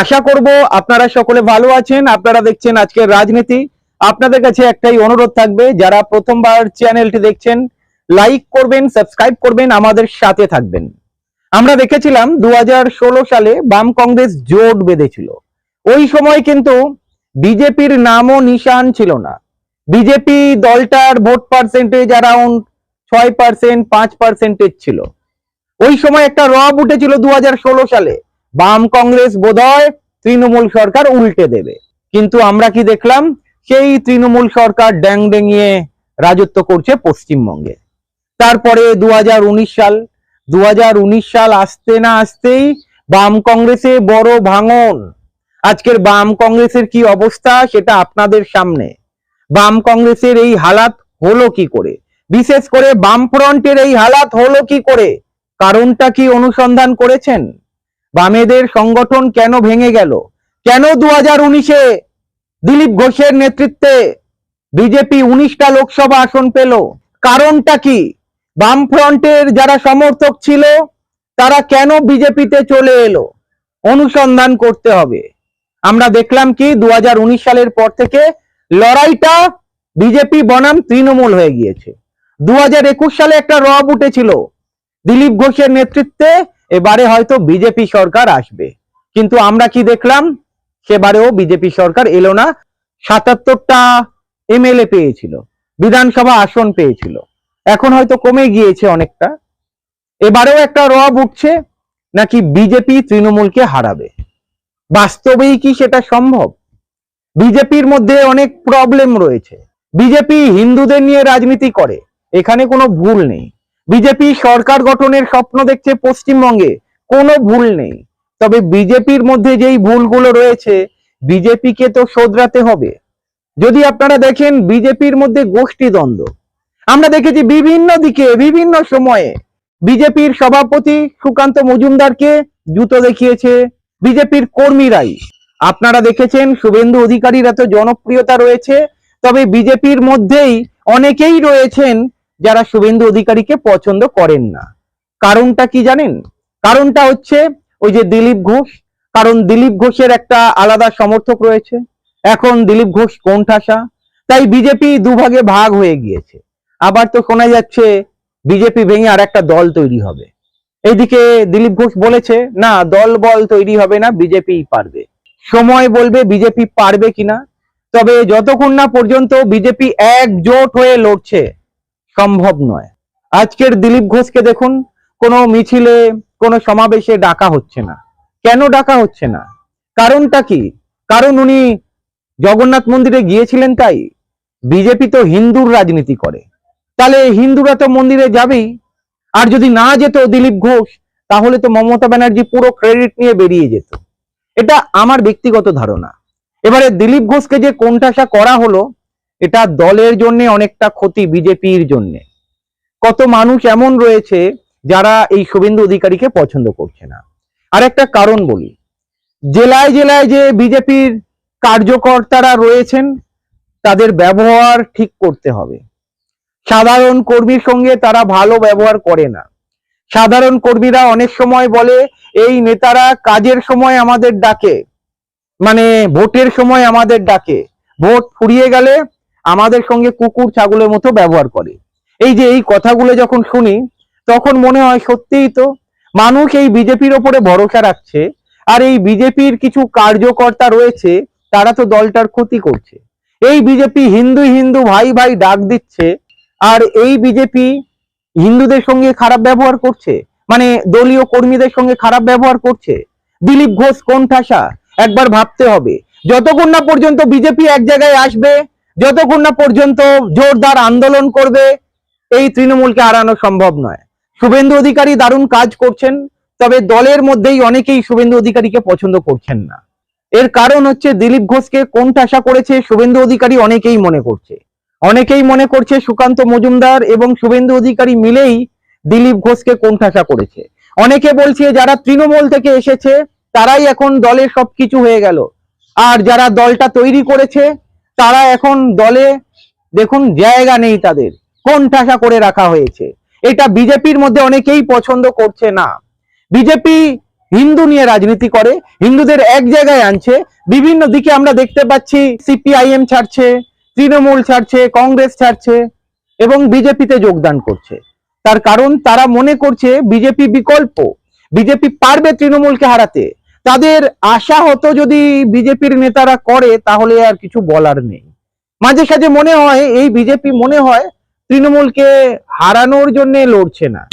আশা করব আপনারা সকলে ভালো আছেন। আপনারা দেখছেন আজকের রাজনীতি। আপনাদের কাছে একটাই অনুরোধ থাকবে, যারা প্রথমবার চ্যানেলটি দেখছেন, লাইক করবেন, সাবস্ক্রাইব করবেন, আমাদের সাথে থাকবেন। আমরা দেখেছিলাম দু হাজার ষোলো সালে বাম কংগ্রেস জোট বেঁধেছিল। ওই সময় কিন্তু বিজেপির নামও নিশান ছিল না। বিজেপি দলটার ভোট পার্সেন্টেজ অ্যারাউন্ড ছয় পার্সেন্ট, পাঁচ পার্সেন্টেজ ছিল। ওই সময় একটা রব উঠেছিল দু হাজার ষোলো সালে। বাম কংগ্রেস বোধহয় তৃণমূল সরকার উল্টে দেবে। কিন্তু আমরা কি দেখলাম? সেই তৃণমূল সরকার ড্যাং ডেঙিয়ে রাজত্ব করছে পশ্চিমবঙ্গে। তারপরে দু হাজার উনিশ সাল দু হাজার উনিশ সাল আসতে না আসতেই বাম কংগ্রেসে বড় ভাঙন। আজকের বাম কংগ্রেসের কি অবস্থা সেটা আপনাদের সামনে। বাম কংগ্রেসের এই হালাত হলো কি করে? বিশেষ করে বাম ফ্রন্টের এই হালাত হলো কি করে? কারণটা কি অনুসন্ধান করেছেন? বামেদের সংগঠন কেন ভেঙে গেল? কেন দু হাজার উনিশে দিলীপ ঘোষের নেতৃত্বে বিজেপি উনিশটা লোকসভা আসন পেল? কারণটা কি? বাম ফ্রন্টের যারা সমর্থক ছিল, তারা কেন বিজেপিতে চলে এলো? অনুসন্ধান করতে হবে। আমরা দেখলাম কি দু হাজার উনিশ সালের পর থেকে লড়াইটা বিজেপি বনাম তৃণমূল হয়ে গিয়েছে। দু হাজার একুশ সালে একটা রব উঠেছিল। দিলীপ ঘোষের নেতৃত্বে এবারে হয়তো বিজেপি সরকার আসবে। কিন্তু আমরা কি দেখলাম? সেবারেও বিজেপি সরকার এলো না। সাতাত্তরটা এমএলএ পেয়েছিল, বিধানসভা আসন পেয়েছিল। এখন হয়তো কমে গিয়েছে অনেকটা। এবারেও একটা রব উঠছে নাকি বিজেপি তৃণমূলকে হারাবে। বাস্তবেই কি সেটা সম্ভব? বিজেপির মধ্যে অনেক প্রবলেম রয়েছে। বিজেপি হিন্দুদের নিয়ে রাজনীতি করে, এখানে কোনো ভুল নেই। বিজেপি সরকার গঠনের স্বপ্ন দেখছে পশ্চিমবঙ্গে। কোনো ভুল নেই। তবে বিজেপির মধ্যে যেই ভুলগুলো রয়েছে বিজেপিকে তো শোধরাতে হবে। যদি আপনারা দেখেন বিজেপির মধ্যে গোষ্ঠী দ্বন্দ্ব। আমরা দেখেছি বিভিন্ন দিকে, বিভিন্ন সময়ে বিজেপির সভাপতি সুকান্ত মজুমদারকে জুতো দেখিয়েছে বিজেপির কর্মীরাই। আপনারা দেখেছেন, শুভেন্দু অধিকারীর এত জনপ্রিয়তা রয়েছে, তবে বিজেপির মধ্যেই অনেকেই রয়েছেন যারা শুভেন্দু অধিকারীকে পছন্দ করেন না। কারণটা কি জানেন? কারণটা হচ্ছে ওই যে দিলীপ ঘোষ। কারণ দিলীপ ঘোষের একটা আলাদা সমর্থক রয়েছে। এখন দিলীপ ঘোষ কোণঠাসা। তাই বিজেপি দুভাগে ভাগ হয়ে গিয়েছে। আবার তো শোনা যাচ্ছে বিজেপি ভেঙে আর একটা দল তৈরি হবে। এইদিকে দিলীপ ঘোষ বলেছে, না, দল বল তৈরি হবে না বিজেপি পারবে। সময় বলবে বিজেপি পারবে কিনা? তবে যতক্ষণ না পর্যন্ত বিজেপি একজোট হয়ে লড়ছে সম্ভব নয়। আজকের দিলীপ ঘোষকে দেখুন, কোনো মিছিলে, কোনো সমাবেশে ডাকা হচ্ছে না। কেন ডাকা হচ্ছে না? কারণটা কি? কারণ উনি জগন্নাথ মন্দিরে গিয়েছিলেন তাই। বিজেপি তো হিন্দুর রাজনীতি করে। তাহলে হিন্দুরা তো মন্দিরে যাবেই। আর যদি না যেত দিলীপ ঘোষ, তাহলে তো মমতা ব্যানার্জি পুরো ক্রেডিট নিয়ে বেরিয়ে যেত। এটা আমার ব্যক্তিগত ধারণা। এবারে দিলীপ ঘোষকে যে কোণঠাসা করা হলো এটা দলের জন্য অনেকটা ক্ষতি, বিজেপির জন্য। কত মানুষ এমন রয়েছে যারা এই শুভেন্দু অধিকারীকে পছন্দ করছে না। আর একটা কারণ বলি, জেলায় জেলায় যে বিজেপির কার্যকর্তারা রয়েছেন, তাদের ব্যবহার ঠিক করতে হবে। সাধারণ কর্মীর সঙ্গে তারা ভালো ব্যবহার করে না। সাধারণ কর্মীরা অনেক সময় বলে, এই নেতারা কাজের সময় আমাদের ডাকে। মানে ভোটের সময় আমাদের ডাকে। ভোট ফুরিয়ে গেলে আমাদের সঙ্গে কুকুর ছাগলের মতো ব্যবহার করে। এই যে এই কথাগুলো যখন শুনি, তখন মনে হয় সত্যিই তো মানুষ এই বিজেপির ওপরে ভরসা রাখছে, আর এই বিজেপির কিছু কার্যকর্তা রয়েছে, তারা তো দলটার ক্ষতি করছে। এই বিজেপি হিন্দু হিন্দু ভাই ভাই ডাক দিচ্ছে, আর এই বিজেপি হিন্দুদের সঙ্গে খারাপ ব্যবহার করছে? মানে দলীয় কর্মীদের সঙ্গে খারাপ ব্যবহার করছে? দিলীপ ঘোষ কোন ঠাসা একবার ভাবতে হবে। যতক্ষণ না পর্যন্ত বিজেপি এক জায়গায় আসবে যতক্ষণ না পর্যন্ত জোরদার আন্দোলন করবে, এই তৃণমূলকে হারানো সম্ভব নয়। শুভেন্দু অধিকারী দারুণ কাজ করছেন, তবে দলের মধ্যেই অনেকেই শুভেন্দু অধিকারীকে পছন্দ করছেন না। এর কারণ হচ্ছে দিলীপ ঘোষকে কোন ঠাসা করেছে শুভেন্দু অধিকারী অনেকেই মনে করছে। অনেকেই মনে করছে সুকান্ত মজুমদার এবং শুভেন্দু অধিকারী মিলেই দিলীপ ঘোষকে কোন ঠাসা করেছে। অনেকে বলছে যারা তৃণমূল থেকে এসেছে, তারাই এখন দলে সবকিছু হয়ে গেল। আর যারা দলটা তৈরি করেছে তারা এখন দলে, দেখুন, জায়গা নেই তাদের। কোণঠাসা করে রাখা হয়েছে? এটা বিজেপির মধ্যে অনেকেই পছন্দ করছে না। বিজেপি হিন্দু নিয়ে রাজনীতি করে, হিন্দুদের এক জায়গায় আনছে। বিভিন্ন দিকে আমরা দেখতে পাচ্ছি, সিপিআইএম ছাড়ছে, তৃণমূল ছাড়ছে, কংগ্রেস ছাড়ছে, এবং বিজেপিতে যোগদান করছে। তার কারণ, তারা মনে করছে বিজেপি বিকল্প। বিজেপি পারবে তৃণমূলকে হারাতে। তাদের আশা হতো যদি বিজেপির নেতারা করে, তাহলে আর কিছু বলার নেই। মাঝে সাঝে মনে হয়, এই বিজেপি মনে হয় তৃণমূলকে হারানোর জন্য লড়ছে না।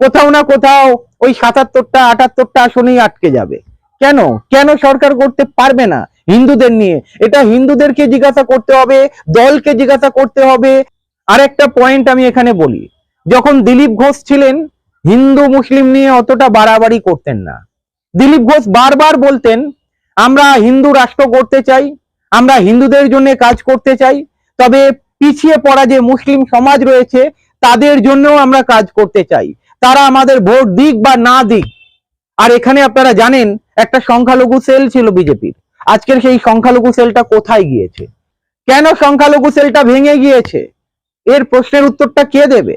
কোথাও না কোথাও ওই সাতাত্তরটা, আটাত্তরটা আসনেই আটকে যাবে। কেন? কেন সরকার করতে পারবে না হিন্দুদের নিয়ে? এটা হিন্দুদেরকে জিজ্ঞাসা করতে হবে, দলকে জিজ্ঞাসা করতে হবে। আর একটা পয়েন্ট আমি এখানে বলি, যখন দিলীপ ঘোষ ছিলেন, হিন্দু, মুসলিম নিয়ে অতটা বাড়াবাড়ি করতেন না। দিলীপ ঘোষ বারবার বলতেন, আমরা হিন্দু রাষ্ট্র করতে চাই, আমরা হিন্দুদের জন্য কাজ করতে চাই, তবে পিছিয়ে পড়া যে মুসলিম সমাজ রয়েছে, তাদের জন্যও আমরা কাজ করতে চাই। তারা আমাদের ভোট দিক বা না দিক। আর এখানে আপনারা জানেন, একটা সংখ্যালঘু সেল ছিল বিজেপির। আজকের সেই সংখ্যালঘু সেলটা কোথায় গিয়েছে? কেন সংখ্যালঘু সেলটা ভেঙে গিয়েছে? এর প্রশ্নের উত্তরটা কে দেবে?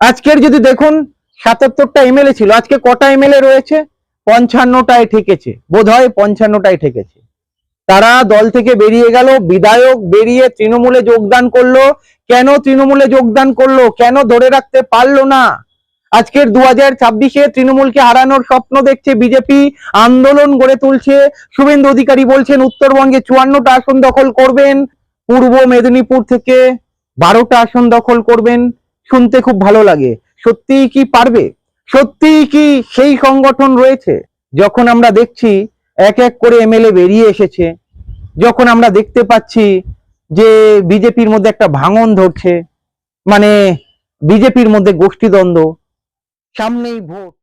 আজকের যদি দেখুন, সাতাত্তরটা এমএলএ ছিল। আজকে কটা এমএলএ রয়েছে? পঞ্চান্নটায় ঠেকেছে বোধ হয় পঞ্চান্নটায় ঠেকেছে। তারা দল থেকে বেরিয়ে গেল, বিধায়ক বেরিয়ে তৃণমূলে যোগদান করল। কেন তৃণমূলে যোগদান করল? কেন ধরে রাখতে পারল না? আজকের দু হাজার ছাব্বিশে তৃণমূলকে হারানোর স্বপ্ন দেখছে বিজেপি, আন্দোলন গড়ে তুলছে। শুভেন্দু অধিকারী বলছেন, উত্তরবঙ্গে চুয়ান্নটা আসন দখল করবেন। পূর্ব মেদিনীপুর থেকে বারোটা আসন দখল করবেন। শুনতে খুব ভালো লাগে। সত্যিই কি পারবে? সত্যিই কি সেই সংগঠন রয়েছে? যখন আমরা দেখছি এক এক করে এমএলএ বেরিয়ে এসেছে, যখন আমরা দেখতে পাচ্ছি যে বিজেপির মধ্যে একটা ভাঙন ধরছে মানে বিজেপির মধ্যে গোষ্ঠীদ্বন্দ্ব, সামনেই ভোট